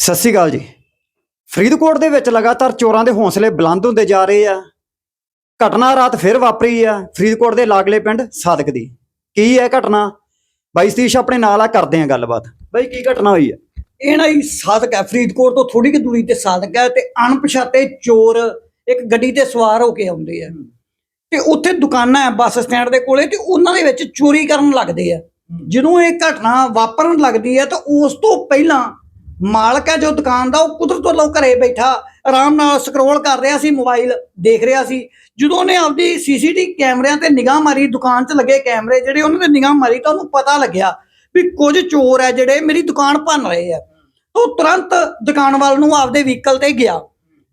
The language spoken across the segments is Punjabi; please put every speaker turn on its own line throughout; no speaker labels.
ਸਤਿ ਸ਼੍ਰੀ ਅਕਾਲ ਜੀ। ਫਰੀਦਕੋਟ ਦੇ ਵਿੱਚ ਲਗਾਤਾਰ ਚੋਰਾਂ ਦੇ ਹੌਸਲੇ ਬੁਲੰਦ ਹੁੰਦੇ ਜਾ ਰਹੇ ਆ। ਘਟਨਾ ਰਾਤ ਫਿਰ ਵਾਪਰੀ ਆ ਫਰੀਦਕੋਟ ਦੇ ਲਾਗਲੇ ਪਿੰਡ ਸਾਦਕ ਦੀ। ਕੀ ਹੈ ਘਟਨਾ? ਬਾਈ ਸਤੀਸ਼ ਆਪਣੇ ਨਾਲ ਆ ਕਰਦੇ ਆ ਗੱਲਬਾਤ। ਬਾਈ ਕੀ ਘਟਨਾ ਹੋਈ ਆ?
ਇਹ ਨਾ ਹੀ ਸਾਧਕ ਹੈ ਫਰੀਦਕੋਟ ਤੋਂ ਥੋੜੀ ਕਿ ਦੂਰੀ ਤੇ ਸਾਧਕ ਹੈ ਤੇ ਅਣਪਛਾਤੇ ਚੋਰ ਇੱਕ ਗੱਡੀ ਤੇ ਸਵਾਰ ਹੋ ਕੇ ਆਉਂਦੇ ਆ। ਤੇ ਉੱਥੇ ਦੁਕਾਨਾਂ ਹੈ ਬੱਸ ਸਟੈਂਡ ਦੇ ਕੋਲੇ ਤੇ ਉਹਨਾਂ ਦੇ ਵਿੱਚ ਚੋਰੀ ਕਰਨ ਲੱਗਦੇ ਆ। ਜਦੋਂ ਇਹ ਘਟਨਾ ਵਾਪਰਨ ਲੱਗਦੀ ਹੈ ਤਾਂ ਉਸ ਤੋਂ ਪਹਿਲਾਂ ਮਾਲਕ ਹੈ ਜੋ ਦੁਕਾਨ ਦਾ, ਉਹ ਕੁਦਰਤ ਵੱਲੋਂ ਘਰੇ ਬੈਠਾ, ਆਰਾਮ ਨਾਲ ਸਕਰੋਲ ਕਰ ਰਿਹਾ ਸੀ ਮੋਬਾਈਲ ਦੇਖ ਰਿਹਾ ਸੀ। ਜਦੋਂ ਉਹਨੇ ਆਪਦੀ ਸੀਸੀਟੀਵੀ ਕੈਮਰਿਆਂ ਤੇ ਨਿਗਾਹ ਮਾਰੀ, ਦੁਕਾਨ 'ਚ ਲੱਗੇ ਕੈਮਰੇ ਜਿਹੜੇ ਉਹਨਾਂ ਤੇ ਨਿਗਾਹ ਮਾਰੀ ਤਾਂ ਉਹਨੂੰ ਪਤਾ ਲੱਗਿਆ ਵੀ ਕੁਝ ਚੋਰ ਹੈ ਜਿਹੜੇ ਮੇਰੀ ਦੁਕਾਨ ਭੰਨ ਰਹੇ ਆ। ਉਹ ਤੁਰੰਤ ਦੁਕਾਨ ਵਾਲ ਨੂੰ ਆਪਦੇ ਵਹੀਕਲ ਤੇ ਗਿਆ।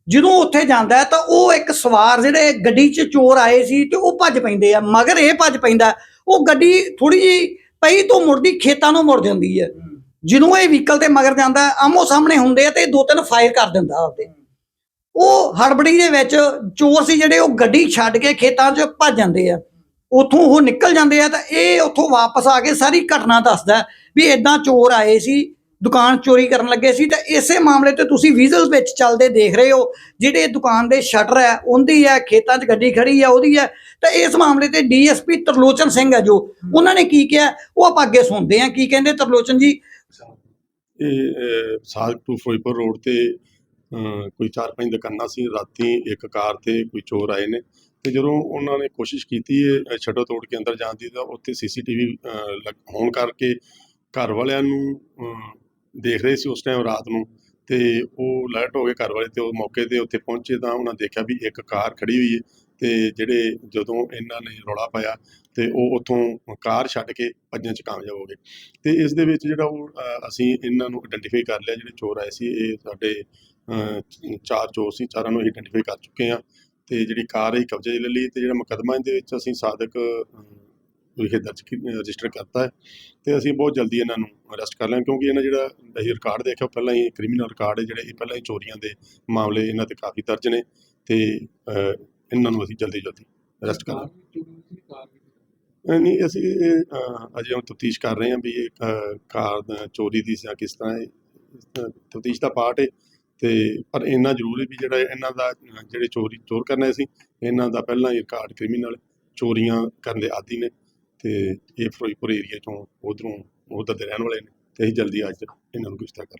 ਜਦੋਂ ਉੱਥੇ ਜਾਂਦਾ ਤਾਂ ਉਹ ਇੱਕ ਸਵਾਰ ਜਿਹੜੇ ਗੱਡੀ 'ਚ ਚੋਰ ਆਏ ਸੀ ਤੇ ਉਹ ਭੱਜ ਪੈਂਦੇ ਆ। ਮਗਰ ਇਹ ਭੱਜ ਪੈਂਦਾ, ਉਹ ਗੱਡੀ ਥੋੜੀ ਜਿਹੀ ਪਈ ਤੋਂ ਮੁੜਦੀ, ਖੇਤਾਂ ਨੂੰ ਮੁੜ ਜਾਂਦੀ ਹੈ। ਜਦੋਂ ਇਹ ਵਹੀਕਲ ਤੇ ਮਗਰ ਜਾਂਦਾ ਆਮੋ ਸਾਹਮਣੇ ਹੁੰਦੇ ਆ ਤੇ ਦੋ ਤਿੰਨ ਫਾਇਰ ਕਰ ਦਿੰਦਾ ਆਪਦੇ। ਉਹ ਹੜਬੜੀ ਦੇ ਵਿੱਚ ਚੋਰ ਸੀ ਜਿਹੜੇ ਉਹ ਗੱਡੀ ਛੱਡ ਕੇ ਖੇਤਾਂ 'ਚ ਭੱਜ ਜਾਂਦੇ ਆ। ਉਥੋਂ ਉਹ ਨਿਕਲ ਜਾਂਦੇ ਆ ਤਾਂ ਇਹ ਉਥੋਂ ਵਾਪਸ ਆ ਕੇ ਸਾਰੀ ਘਟਨਾ ਦੱਸਦਾ ਵੀ ਇਦਾਂ ਚੋਰ ਆਏ ਸੀ ਦੁਕਾਨ ਚੋਰੀ ਕਰਨ ਲੱਗੇ ਸੀ ਤਾਂ ਇਸੇ ਮਾਮਲੇ ਤੇ ਤੁਸੀਂ ਵਿਜ਼ੂਅਲ ਵਿੱਚ ਚੱਲਦੇ ਦੇਖ ਰਹੇ ਹੋ ਜਿਹੜੇ ਦੁਕਾਨ ਦੇ ਸ਼ਟਰ ਹੈ ਉਹਦੀ ਹੈ ਖੇਤਾਂ 'ਚ ਗੱਡੀ ਖੜੀ ਹੈ ਉਹਦੀ ਹੈ ਤਾਂ ਇਸ ਮਾਮਲੇ ਤੇ ਡੀਐਸਪੀ ਤਰਲੋਚਨ ਸਿੰਘ ਹੈ ਜੋ ਉਹਨਾਂ ਨੇ ਕੀ ਕਿਹਾ ਉਹ ਆਪਾਂ ਅੱਗੇ ਸੁਣਦੇ ਹਾਂ ਕੀ ਕਹਿੰਦੇ ਤਰਲੋਚਨ ਜੀ
ਇਹ ਸਾਗ ਟੂ ਫਿਰੋਜ਼ਪੁਰ ਰੋਡ ਤੇ ਕੋਈ ਚਾਰ ਪੰਜ ਦੁਕਾਨਾਂ ਸੀ, ਰਾਤੀ ਇੱਕ ਕਾਰ ਤੇ ਕੋਈ ਚੋਰ ਆਏ ਨੇ ਤੇ ਜਦੋਂ ਉਹਨਾਂ ਨੇ ਕੋਸ਼ਿਸ਼ ਕੀਤੀ ਹੈ ਛੱਡੋ ਤੋੜ ਕੇ ਅੰਦਰ ਜਾਣ ਦੀ ਤਾਂ ਉੱਥੇ ਸੀਸੀਟੀਵੀ ਹੋਣ ਕਰਕੇ ਘਰ ਵਾਲਿਆਂ ਨੂੰ ਦੇਖ ਰਹੇ ਸੀ ਉਸ ਟਾਈਮ ਰਾਤ ਨੂੰ ਤੇ ਉਹ ਅਲਰਟ ਹੋ ਗਏ ਘਰ ਵਾਲੇ ਤੇ ਉਹ ਮੌਕੇ ਤੇ ਉੱਥੇ ਪਹੁੰਚੇ ਤਾਂ ਉਹਨਾਂ ਦੇਖਿਆ ਵੀ ਇੱਕ ਕਾਰ ਖੜੀ ਹੋਈ ਹੈ ਤੇ ਜਿਹੜੇ ਜਦੋਂ ਇਹਨਾਂ ਨੇ ਰੌਲਾ ਪਾਇਆ ਤੇ ਉਹ ਉੱਥੋਂ ਕਾਰ ਛੱਡ ਕੇ ਭੱਜਣ ਚ ਕਾਮਯਾਬ ਹੋ ਗਏ। ਤੇ ਇਸ ਦੇ ਵਿੱਚ ਜਿਹੜਾ ਉਹ ਅਸੀਂ ਇਹਨਾਂ ਨੂੰ ਆਇਡੈਂਟੀਫਾਈ ਕਰ ਲਿਆ, ਜਿਹੜੇ ਚੋਰ ਆਏ ਸੀ, ਇਹ ਸਾਡੇ ਚਾਰ ਚੋਰ ਸੀ, ਚਾਰਾਂ ਨੂੰ ਆਇਡੈਂਟੀਫਾਈ ਕਰ ਚੁੱਕੇ ਆ ਤੇ ਜਿਹੜੀ ਕਾਰ ਹੈ ਕਬਜ਼ੇ ਲੈ ਲਈ ਤੇ ਜਿਹੜਾ ਮੁਕੱਦਮਾ ਇਹਦੇ ਵਿੱਚ ਅਸੀਂ ਸਾਦਕ ਵਿਖੇ ਦਰਜ ਰਜਿਸਟਰ ਕਰਤਾ ਹੈ ਤੇ ਅਸੀਂ ਬਹੁਤ ਜਲਦੀ ਇਹਨਾਂ ਨੂੰ ਅਰੈਸਟ ਕਰ ਲਾਂਗੇ ਕਿਉਂਕਿ ਇਹਨਾਂ ਜਿਹੜਾ ਅਸੀਂ ਰਿਕਾਰਡ ਦੇਖਿਆ ਪਹਿਲਾਂ ਹੀ ਕ੍ਰਿਮੀਨਲ ਰਿਕਾਰਡ ਹੈ ਜਿਹੜੇ ਇਹ ਪਹਿਲਾਂ ਹੀ ਚੋਰੀਆਂ ਦੇ ਮਾਮਲੇ ਇਹਨਾਂ ਤੇ ਕਾਫੀ ਦਰਜ ਨੇ ਤੇ ਇਹਨਾਂ ਨੂੰ ਅਸੀਂ ਜਲਦੀ ਜਲਦੀ ਅਰੈਸਟ ਕਰ ਲਾਂਗੇ। ਨਹੀਂ ਅਸੀਂ ਇਹ, ਅਜੇ ਹੁਣ ਤਫਤੀਸ਼ ਕਰ ਰਹੇ ਹਾਂ ਵੀ ਇਹ ਕਾਰ ਚੋਰੀ ਦੀ ਜਾਂ ਕਿਸ ਤਰ੍ਹਾਂ ਇਹ ਤਫਤੀਸ਼ ਦਾ ਪਾਰਟ ਹੈ ਤੇ ਪਰ ਇੰਨਾ ਜ਼ਰੂਰ ਹੈ ਵੀ ਜਿਹੜਾ ਇਹਨਾਂ ਦਾ ਜਿਹੜੇ ਚੋਰੀ ਚੋਰ ਕਰਨਾ ਸੀ ਇਹਨਾਂ ਦਾ ਪਹਿਲਾਂ ਹੀ ਰਿਕਾਰਡ ਕ੍ਰਿਮੀਨਲ ਚੋਰੀਆਂ ਕਰਨ ਦੇ ਆਦੀ ਨੇ। ਤੇ ਇਹ ਫਿਰੋਜ਼ਪੁਰ ਏਰੀਆ ਚੋਂ ਉਧਰੋਂ, ਉਧਰ ਦੇ ਰਹਿਣ ਵਾਲੇ ਨੇ ਤੇ ਅਸੀਂ ਜਲਦੀ ਅੱਜ ਇਹਨਾਂ ਨੂੰ ਗ੍ਰਿਫਤਾਰ ਕਰ